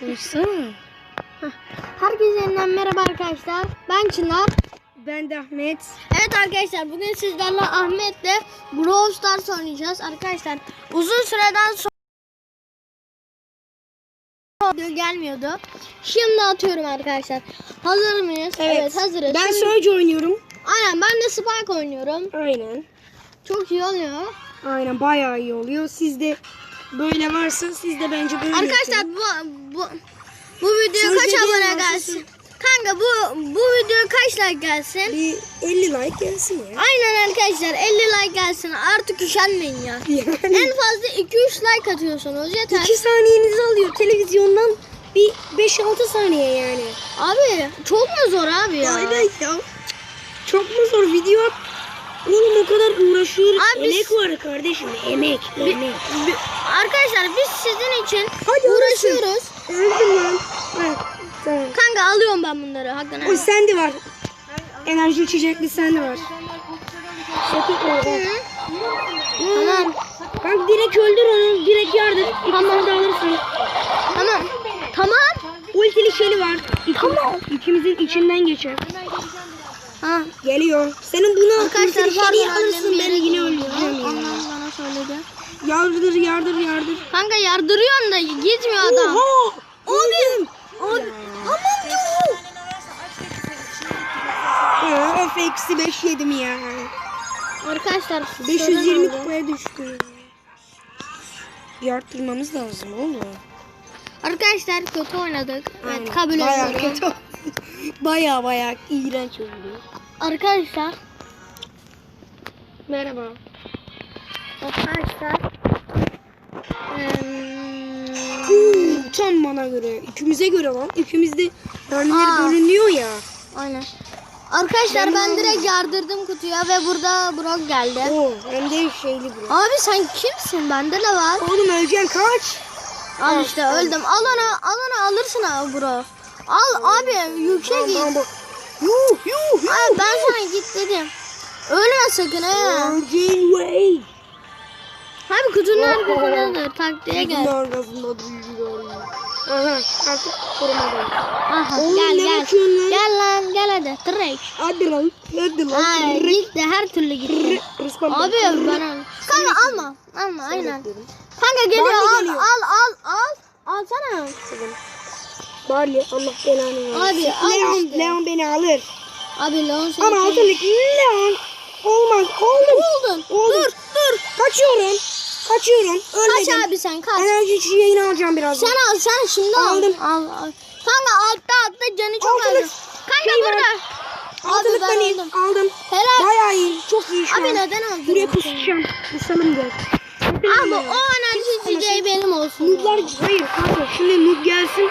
Konuşsana. Herkese yeniden merhaba arkadaşlar. Ben Çınar. Ben de Ahmet. Evet arkadaşlar bugün sizlerle Ahmet'le Brawl Stars oynayacağız. Arkadaşlar uzun süreden sonra video gelmiyordu. Şimdi atıyorum arkadaşlar. Hazır mıyız? hazırız. Ben Şimdi- Surge oynuyorum. Aynen ben de Spike oynuyorum. Aynen. Çok iyi oluyor. Aynen bayağı iyi oluyor. Sizde böyle varsa siz de bence böyle Arkadaşlar yapın. bu bu bu videoya Söz kaç abone gelsin? Kanka bu bu videoya kaç like gelsin? bir 50 like gelsin ya. Aynen arkadaşlar 50 like gelsin. Artık üşenmeyin ya. Yani En fazla 2-3 like atıyorsunuz yeter. 2 saniyenizi alıyor televizyondan bir 5-6 saniye yani. Abi çok mu zor abi ya? Aynen ya. Çok mu zor video? Oğlum o kadar uğraşıyoruz. Abi biz- emek var kardeşim. Emek. Emek. Bi- Arkadaşlar biz sizin için Hadi uğraşıyoruz. Öldüm lan. Tamam. Kanka alıyorum ben bunları hakkını. O sende var. Enerji içecekli sende var. Sakın orada. Tamam. Kanka direkt öldür onu. Direkt yardır. Tamam. da alırsın. Tamam. Tamam. Ultili şeli var. Tamam. İkimizin içinden geçer. Ha. Geliyor. Senin bunu Arkadaşlar ultili annem alırsın. Ben yine gidiyor. öldüreceğim ya. Annem bana söyledi. Yardır yardır yardır. Kanka yardırıyorsun da gitmiyor adam. Oha. Abi. Abi. Aman diyor. Ya, of eksi 5 yedim ya. Arkadaşlar 520 sorun oldu. kupaya düştü. Bir arttırmamız lazım oğlum. Arkadaşlar kötü oynadık. Evet kabul Bayağı ediyorum. kötü. Baya baya iğrenç oldu. Arkadaşlar Merhaba. Arkadaşlar Huu, tam bana göre. İkimize göre lan. İkimiz de Aa. bölünüyor ya. Aynen. Arkadaşlar ben direkt yardırdım kutuya ve burada Brock geldi. Oo, hem de şeyli bu. Abi sen kimsin? Bende de var. Oğlum öleceksin kaç. Al işte öldüm. Al onu, al onu alırsın abi bro. Al abi yüksek git. bam. Yuh yuh yuh. Abi ben sana git dedim. Ölme sakın ha. Virgin Way. Abi kutunun arkasındadır. Taktiğe Kutunun gel. arkasında duruyor. Aha artık korumadayım. Aha Oğlum, gel gel. Gel lan gel hadi. Direkt. Hadi lan. Hadi lan. Rı- gitti her türlü gitti. Abi bana. Kanka alma. Alma aynen. Kanka geliyor al al al al. Alsana. Barley Allah belanı versin. Abi, al Leon, işte. Leon beni alır. Abi Leon seni Ama altındaki Leon. Olmaz. Oldum. Buldun. Dur dur. Kaçıyorum. Kaçıyorum. Kaç Ölmedim. abi sen kaç. Enerji içeceğini alacağım birazdan. Sen al sen şimdi al. Aldım. Al, al. Kanka altta altta canı çok Altılık az. Kanka şey burada. Altılık ben beni aldım. Helal. Bayağı iyi. Çok iyi şu Abi an. neden aldın? Buraya bunu? kusacağım. Kusalım gel. Abi o enerji içeceği benim olsun. Nooblar hayır kanka şimdi noob gelsin.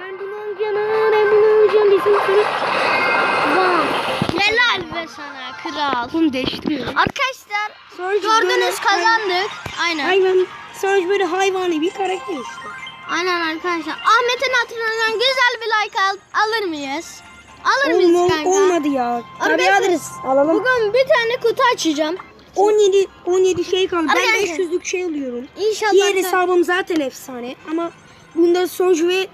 Ben bunu alacağım. Ben bunu alacağım desin sonra. Bam. Helal be sana kral. Bunu değiştiriyor. Arkadaşlar Surge gördünüz kazandık. Aynen. Hayvan. Surge böyle hayvani bir karakter işte. Aynen arkadaşlar. Ahmet'in hatırından güzel bir like al, alır mıyız? Alır Oğlum, mıyız kanka? olmadı ya. Tabii alırız. Alalım. Bugün bir tane kutu açacağım. 17 17 şey kaldı. Ben Arkadaşlar. 500'lük şey alıyorum. İnşallah. Diğer hesabım zaten efsane ama bunda Surge ve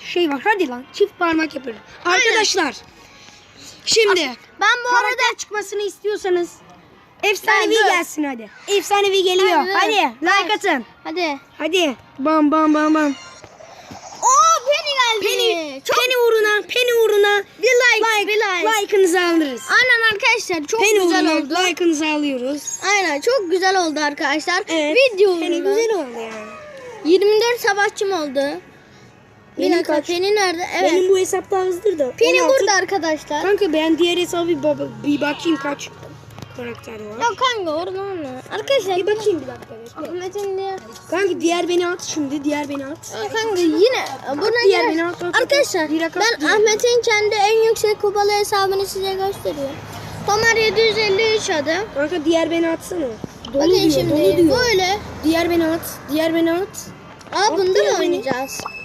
şey var. Hadi lan çift parmak yaparım. Arkadaşlar. Şimdi Ben bu arada karakter çıkmasını istiyorsanız efsanevi dur. gelsin hadi. Efsanevi geliyor. Hadi, dur. Hadi like atın. hadi. Hadi. Bam bam bam bam. Oo Penny geldi. Penny, Penny uğruna, Penny uğruna Bir like, bir like. like'ınızı alırız. Aynen arkadaşlar çok Penny güzel uğruna oldu. like'ınızı alıyoruz. Aynen çok güzel oldu arkadaşlar. Evet. Video Penny güzel oldu yani. 24 savaşçım oldu. Bir Benim dakika kaç? Penny nerede? Evet. Benim bu hesapta azdır da. Penny 16. burada arkadaşlar. Kanka ben diğer hesabı bir, baba- bir bakayım kaç karakter var. Ya kanka orada mı? Arkadaşlar Bir bakayım bir dakika. bekle. Ahmet'in diye. Kanka diğer beni at şimdi. Diğer beni at. Aa, Kanka yine buna Diğer beni at, at, at. Arkadaşlar rakam ben diğer. Ahmet'in kendi en yüksek kupalı hesabını size gösteriyorum. Tomer 753 adı. Kanka diğer beni atsana. Dolu Bakın diyor, şimdi dolu diyor. böyle. Diğer beni at. Diğer beni at. Aa bunda diğer mı beni. oynayacağız? Oynayalım?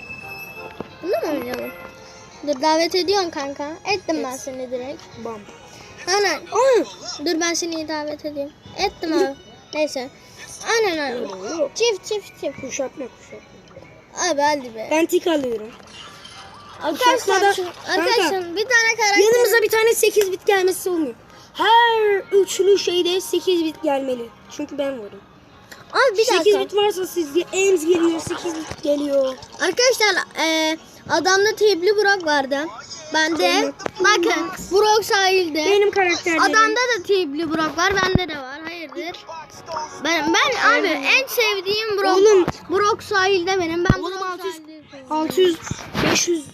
Dur davet ediyorsun kanka. Ettim ben seni direkt. Bam. Aynen. Aa. Dur ben seni davet edeyim. Ettim abi. Neyse. Aynen aynen. Çift çift çift. Kuşatma kuşatma. Abi hadi be. Ben tik alıyorum. Arkadaşlar, Kanka, arkadaşlar bir tane karakter. Yanımıza bir tane 8 bit gelmesi olmuyor. Her üçlü şeyde 8 bit gelmeli. Çünkü ben varım. Abi bir 8 dakika. bit varsa sizde Ems geliyor, 8 bit geliyor. Arkadaşlar e, adamda tepli Burak vardı. Bende bakın Burak sahilde. Benim karakterlerim. Adamda da tepli Burak var. Bende de var. Hayırdır? Ben ben abi en sevdiğim Burak. Oğlum. Burak sahilde benim. Ben Oğlum, Burak 600 sahilde. 600, 500,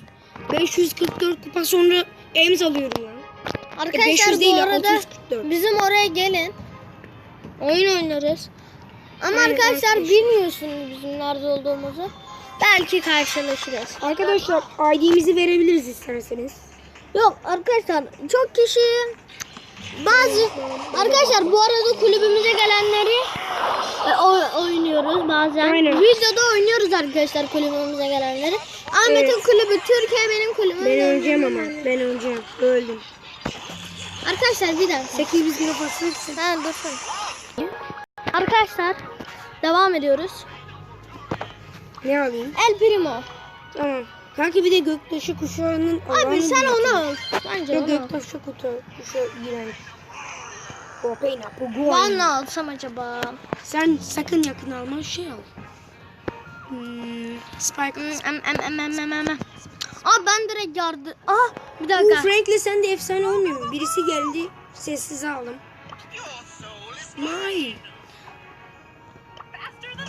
544 kupa sonra Ems alıyorum lan. E, Arkadaşlar 500 değil bu arada 644. bizim oraya gelin. Oyun oynarız. Ama Aynen, arkadaşlar arkadaşlar. bilmiyorsunuz bizim nerede olduğumuzu. Belki karşılaşırız. Arkadaşlar ID'mizi verebiliriz isterseniz. Yok arkadaşlar çok kişi bazı arkadaşlar bu arada kulübümüze gelenleri e, o- oynuyoruz bazen. Aynen. Videoda oynuyoruz arkadaşlar kulübümüze gelenleri. Ahmet'in Evet. kulübü Türkiye benim kulübüm. Ben öleceğim ama. Ben öleceğim. Öldüm. Arkadaşlar bir dakika. 800 kilo basılırsın. Ha dursun. Arkadaşlar devam ediyoruz. Ne alayım? El Primo. Tamam. Kanka bir de göktaşı kuşağının Abi sen onu al. Bence onu al. göktaşı kutu kuşağı iğrenç. Kopeyna pugu. Ben ne alsam acaba? Sen sakın yakın alma şey al. Hmm, Spike. Hmm, em, em, em, em, em, em. Aa ben direkt yardı. Ah bir Bu dakika. Frank'le sen de efsane olmuyor mu? Birisi geldi sessize aldım. May.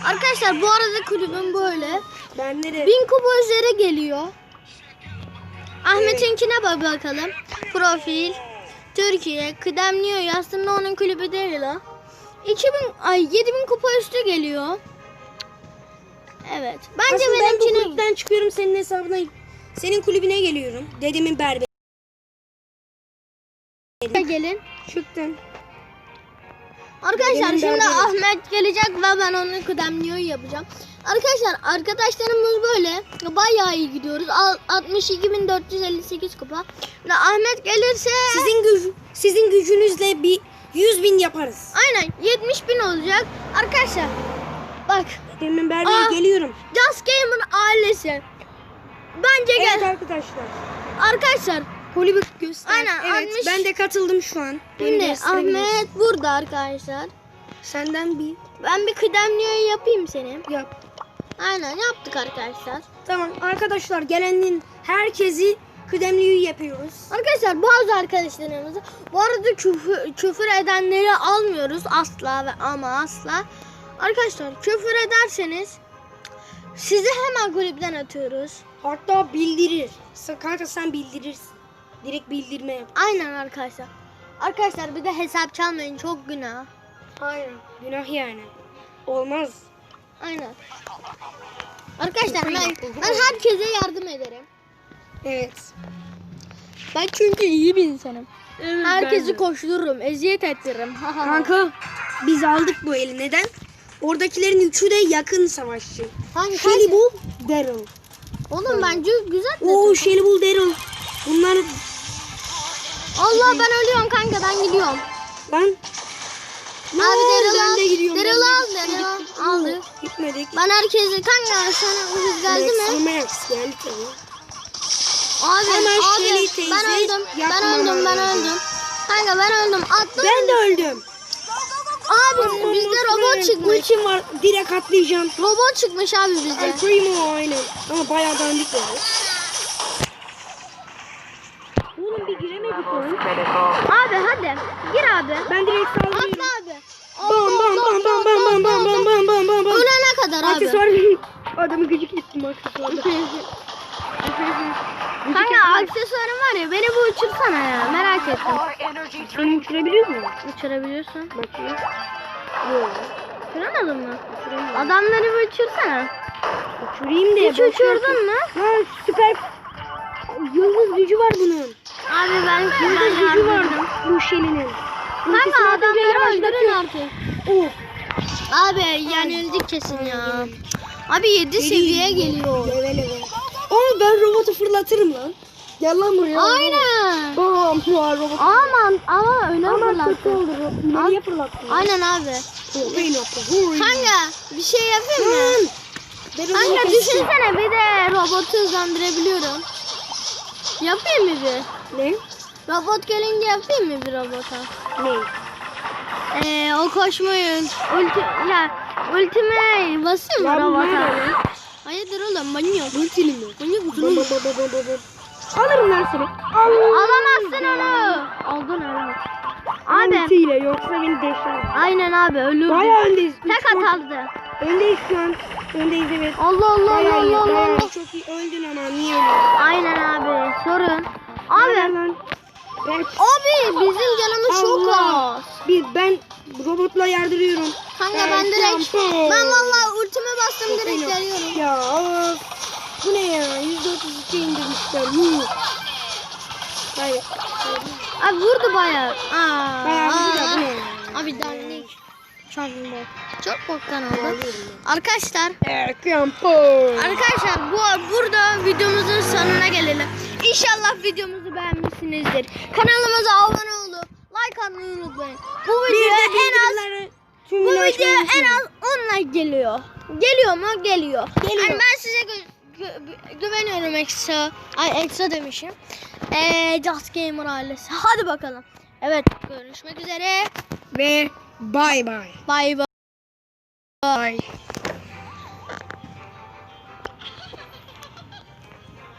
Arkadaşlar bu arada kulübüm böyle. Bende de. Bin kupa üzeri geliyor. Ahmet'inkine bak bakalım. Profil. Türkiye. Kıdemliyor. Aslında onun kulübü değil o. 2000 ay 7000 kupa üstü geliyor. Evet. Bence Aslında ben bu benimkine kulüpten çıkıyorum senin hesabına. Senin kulübüne geliyorum. Dedemin berberi. gelin. Çıktım. Arkadaşlar Benim şimdi. Ahmet gelecek ve ben onun kıdemliyor yapacağım. Arkadaşlar arkadaşlarımız böyle bayağı iyi gidiyoruz. Al- 62.458 kupa. Ve Ahmet gelirse Sizin güc sizin gücünüzle bir 100 bin yaparız. aynen 70 bin olacak. Arkadaşlar bak Dedemin berberi Aa. geliyorum. Just Gamer ailesi. Bence Evet gel. arkadaşlar. Arkadaşlar Kulübü göster. Aynen, Evet altmış- ben de katıldım şu an. Şimdi. Ahmet burada arkadaşlar. Senden bir Ben bir kıdemliyor yapayım seni. yap. Aynen yaptık arkadaşlar. Tamam arkadaşlar gelenin herkesi kıdemli yapıyoruz. Arkadaşlar bazı arkadaşlarımızı bu arada küfür, küfür edenleri almıyoruz asla ve ama asla. Arkadaşlar küfür ederseniz sizi hemen kulüpten atıyoruz. Hatta bildirir. Kanka sen bildirirsin. Direkt bildirme yap. Aynen arkadaşlar. Arkadaşlar bir de hesap çalmayın çok günah. Aynen. Günah yani. Olmaz. Aynen. Arkadaşlar ben, ben herkese yardım ederim. Evet. Ben çünkü iyi bir insanım. Herkesi ben de. koştururum, eziyet ettiririm. Kanka biz aldık bu eli. Neden? Oradakilerin üçü de yakın savaşçı. Hangi Shelly Bull, Daryl. Oğlum bence güzel. Oo. Shelly Bull, Daryl. Bunlar Allah ben ölüyorum kanka ben gidiyorum. Abi al. ben de gidiyorum. Daryl ben de al. Daryl al. Aldı. Gitmedik. Ben herkese kanka sana ucuz geldi mi? Max geldi tabii. Abi, Hemen abi teyze ben öldüm. Ben öldüm, ben öldüm. Kanka ben öldüm. Attım. Ben de öldüm. Abi bizde robot çıkmış. Ultim var. Direkt atlayacağım. Robot çıkmış abi El bizde. Primo aynen. Ama bayağı dandik var. Oğlum bir giremedik lan. Hadi. Gir abi. Ben direkt saldırıyorum. Atla abi. Bam bam bam bam bam bam bam bam bam bam bam bam. Ölene kadar abi. Aksesuar adamı gıcık ettim aksesuarda. Kanka aksesuarım var ya beni bu uçursana ya merak ettim. Sen uçurabiliyor musun? Uçurabiliyorsun. Bakayım. Yok. Uçuramadın mı? Uçuramıyorum. Adamları bir uçursana. Uçurayım diye. Hiç uçurdun mu? Lan süper. Yıldız gücü var bunun. Abi ben Yıldız gücü var bu Shelly'nin. Kanka adamları öldürün artık. Oh. Abi yenildik kesin ya. Abi 7 seviye geliyor. Leve leve. Ama ben robotu fırlatırım lan. Gel lan buraya. Aynen. Bam ya robot. Aman ama öne Ama kötü oldu. İleriye fırlattın. Aynen abi. Kanka bir şey yapayım mı? Kanka robotu düşünsene bir de robotu hızlandırabiliyorum. Yapayım mı bir? Ne? Robot gelince yapayım mı bir robota? Ne? Ee, o koşmayı ulti ya ultime basayım mı robota? Hayırdır oğlum manyak. Ultili mi? Manyak baba. Alırım lan seni. Alamazsın onu. Aldın evet. Abi Ultiyle yoksa beni deşer. aynen abi ölürdü. Bayağı öndeyiz. Tek atardı. Öndeyiz şu an. Öndeyiz evet. Allah Allah Allah. Allah Allah. Çok iyi. Öldün ama niye öldün? Aynen abi sorun. Abi. Evet. abi bizim canımız çok Allah. az. Bir ben robotla yardırıyorum. Kanka Ben ben direkt şampiyon. ben vallahi ultime bastım direkt Benim. geliyorum. Ya of. Bu ne ya? %32 indirmişler. Yuh. Abi vurdu bayağı. Aa. Bayağı vurdu da bu ne? Abi dandik. Çok bok. Çok boktan oldu. Arkadaşlar. Arkadaşlar bu burada videomuzun sonuna gelelim. İnşallah videomuzu beğenmişsinizdir. Kanalımıza abone olup like atmayı unutmayın. Bu video en az bu video en az 10 like geliyor. Geliyor mu? Geliyor. Geliyor. Yani ben size gü- gü- güveniyorum ekstra. Ay ekstra demişim. Ee, Just Gamer ailesi. Hadi bakalım. Evet görüşmek üzere. Ve bye bye. Bay bay. Bye.